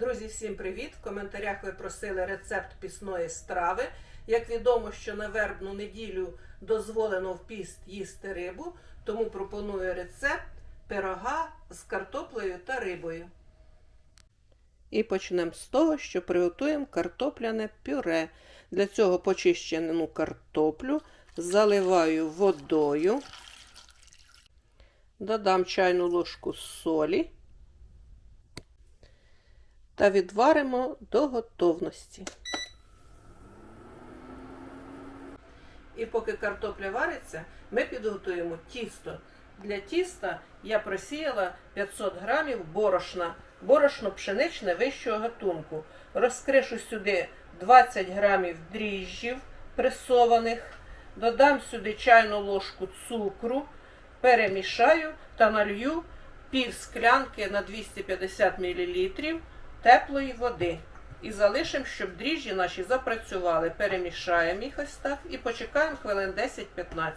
Друзі, всім привіт! В коментарях ви просили рецепт пісної страви. Як відомо, що на вербну неділю дозволено в піст їсти рибу, тому пропоную рецепт пирога з картоплею та рибою. І почнемо з того, що приготуємо картопляне пюре. Для цього почищену картоплю заливаю водою, додам чайну ложку солі та відваримо до готовності. І поки картопля вариться, ми підготуємо тісто. Для тіста я просіяла 500 грамів борошна, борошно пшеничне вищого гатунку. Розкришу сюди 20 грамів дріжджів пресованих, додам сюди чайну ложку цукру, перемішаю та налью пів склянки на 250 мл теплої води. І залишимо, щоб дріжджі наші запрацювали. Перемішаємо їх ось так і почекаємо хвилин 10-15.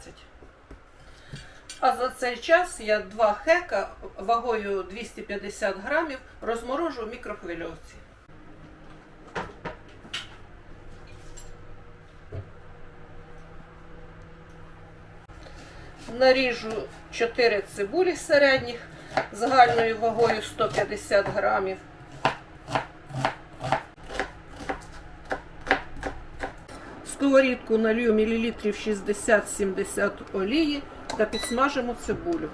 А за цей час я два хека вагою 250 грамів розморожу в мікрохвильовці. Наріжу 4 цибулі середніх загальною вагою 150 грамів. Сковорідку налью мілілітрів 60-70 олії та підсмажимо цибулю.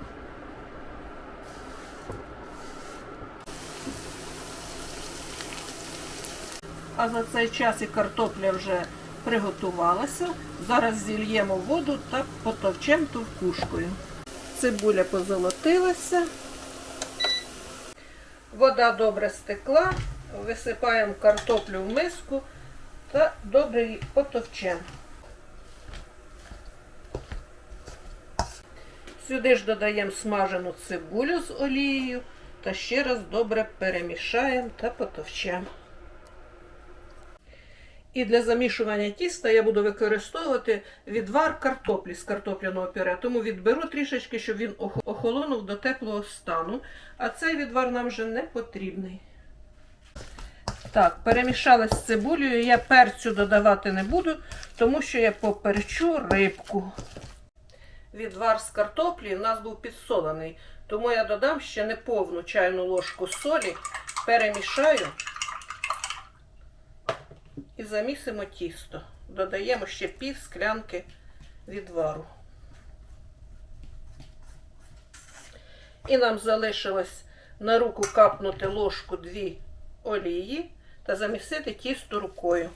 А за цей час і картопля вже приготувалася. Зараз зільємо воду та потовчемо товкушкою. Цибуля позолотилася. Вода добре стекла. Висипаємо картоплю в миску та добре її потовчемо. Сюди ж додаємо смажену цибулю з олією та ще раз добре перемішаємо та потовчемо. І для замішування тіста я буду використовувати відвар картоплі з картопляного пюре. Тому відберу трішечки, щоб він охолонув до теплого стану. А цей відвар нам вже не потрібний. Так, перемішали з цибулею. Я перцю додавати не буду, тому що я поперчу рибку. Відвар з картоплі у нас був підсолений, тому я додам ще неповну чайну ложку солі, перемішаю і замісимо тісто. Додаємо ще пів склянки відвару. І нам залишилось на руку капнути ложку дві олії та замісити тісто рукою.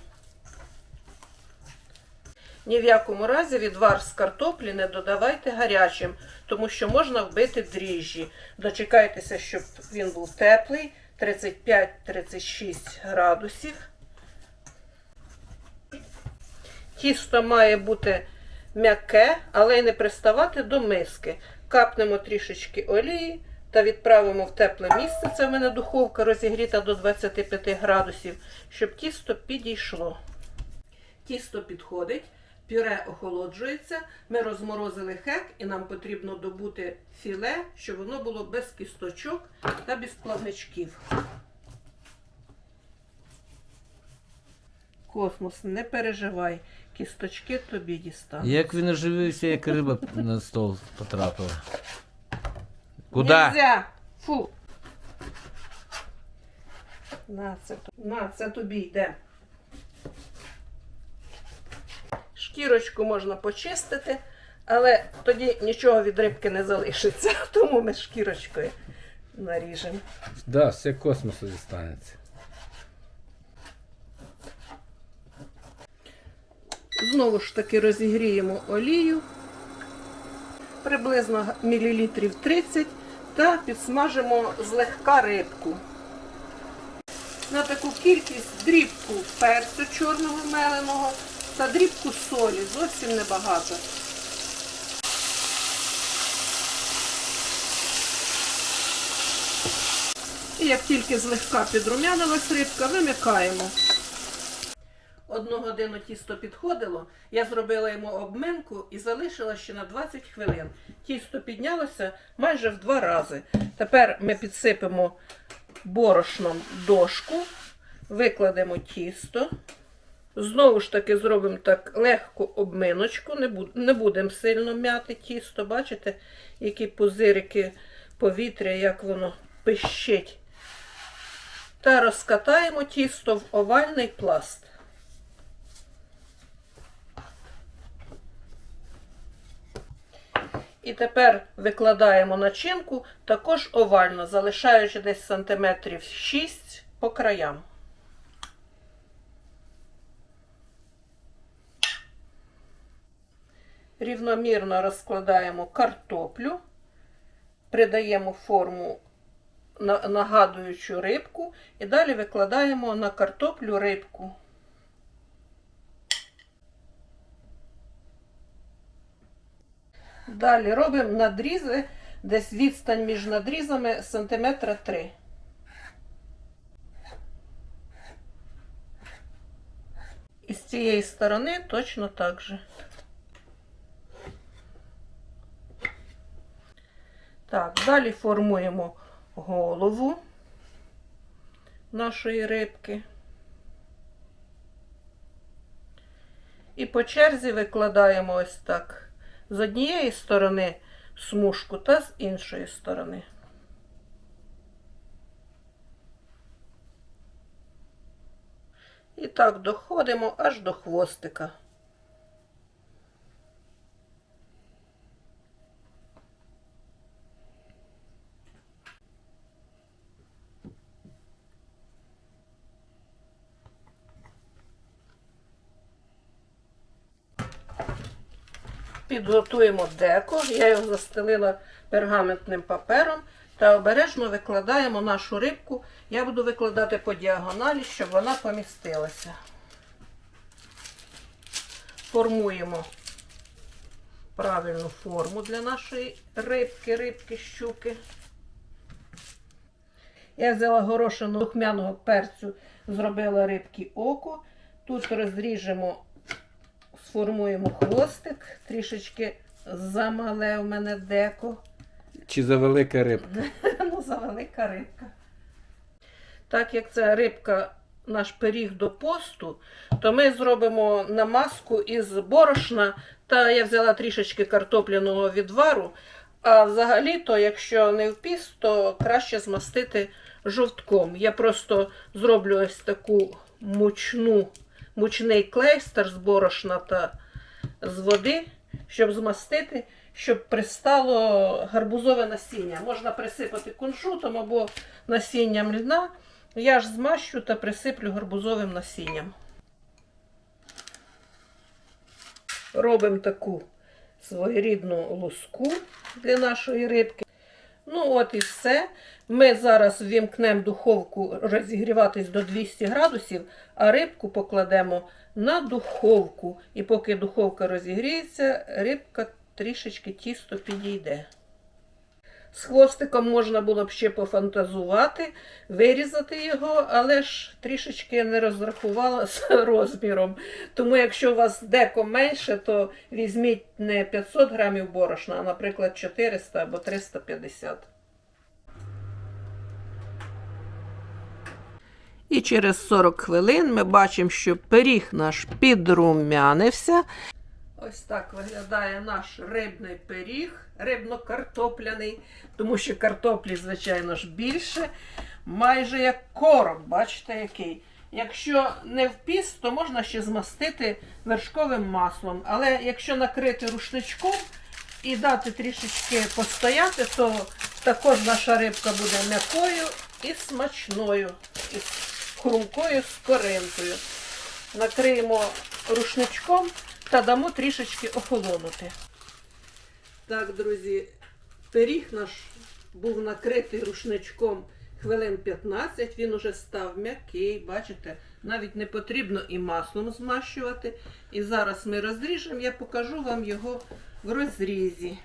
Ні в якому разі відвар з картоплі не додавайте гарячим, тому що можна вбити дріжджі. Дочекайтеся, щоб він був теплий, 35-36 градусів. Тісто має бути м'яке, але й не приставати до миски. Капнемо трішечки олії та відправимо в тепле місце. Це в мене духовка розігріта до 25 градусів, щоб тісто підійшло. Тісто підходить, пюре охолоджується. Ми розморозили хек і нам потрібно добути філе, щоб воно було без кісточок та без плавничків. Космос, не переживай, кісточки тобі дістану. Як він оживився, як риба на стол потрапила. Куди? Нельзя! Фу. На, це, на, це тобі йде. Шкірочку можна почистити, але тоді нічого від рибки не залишиться. Тому ми шкірочкою наріжемо. Да, все космосу дістанеться. Знову ж таки розігріємо олію приблизно мілілітрів 30 та підсмажимо злегка рибку. На таку кількість дрібку перцю чорного меленого та дрібку солі, зовсім небагато. І як тільки злегка підрумянилась рибка, вимикаємо. Одну годину тісто підходило, я зробила йому обминку і залишила ще на 20 хвилин. Тісто піднялося майже в два рази. Тепер ми підсипемо борошном дошку, викладемо тісто. Знову ж таки зробимо так легку обминочку, не, буд- не будемо сильно м'яти тісто. Бачите, які пузирики повітря, як воно пищить. Та розкатаємо тісто в овальний пласт. І тепер викладаємо начинку також овально, залишаючи десь сантиметрів 6 по краям. Рівномірно розкладаємо картоплю, придаємо форму нагадуючу рибку, і далі викладаємо на картоплю рибку. Далі робимо надрізи, десь відстань між надрізами сантиметра 3. І з цієї сторони точно так же. Так, далі формуємо голову нашої рибки. І по черзі викладаємо ось так. З однієї сторони смужку та з іншої сторони. І так доходимо аж до хвостика. Підготуємо деко. Я його застелила пергаментним папером та обережно викладаємо нашу рибку. Я буду викладати по діагоналі, щоб вона помістилася. Формуємо правильну форму для нашої рибки, рибки, щуки. Я взяла горошину духмяного перцю, зробила рибки око. Тут розріжемо сформуємо хвостик, трішечки замале в мене деко. Чи за велика рибка? ну, завелика рибка. Так як ця рибка наш пиріг до посту, то ми зробимо намазку із борошна, та я взяла трішечки картопляного відвару. А взагалі-то, якщо не в піст, то краще змастити жовтком. Я просто зроблю ось таку мучну, мучний клейстер з борошна та з води, щоб змастити, щоб пристало гарбузове насіння. Можна присипати кунжутом або насінням льна. Я ж змащу та присиплю гарбузовим насінням. Робимо таку своєрідну луску для нашої рибки. Ну, от і все. Ми зараз ввімкнемо духовку розігріватись до 200 градусів, а рибку покладемо на духовку. І поки духовка розігріється, рибка трішечки тісто підійде. З хвостиком можна було б ще пофантазувати, вирізати його, але ж трішечки не розрахувала з розміром. Тому, якщо у вас деко менше, то візьміть не 500 грамів борошна, а, наприклад, 400 або 350. І через 40 хвилин ми бачимо, що пиріг наш підрумянився. Ось так виглядає наш рибний пиріг, рибно-картопляний, тому що картоплі, звичайно ж, більше. Майже як короб, бачите, який. Якщо не в піст, то можна ще змастити вершковим маслом. Але якщо накрити рушничком і дати трішечки постояти, то також наша рибка буде м'якою і смачною, і хрумкою з коринкою. Накриємо рушничком та дамо трішечки охолонути. Так, друзі, пиріг наш був накритий рушничком хвилин 15, він уже став м'який, бачите, навіть не потрібно і маслом змащувати. І зараз ми розріжемо, я покажу вам його в розрізі.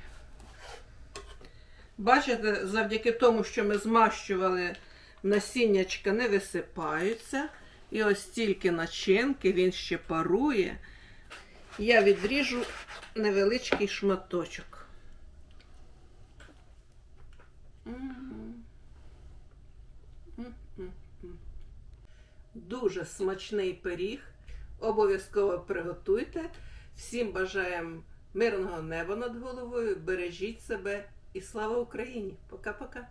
Бачите, завдяки тому, що ми змащували, насіннячка не висипаються. І ось тільки начинки, він ще парує. Я відріжу невеличкий шматочок. Дуже смачний пиріг. Обов'язково приготуйте. Всім бажаємо мирного неба над головою. Бережіть себе і слава Україні! Пока-пока!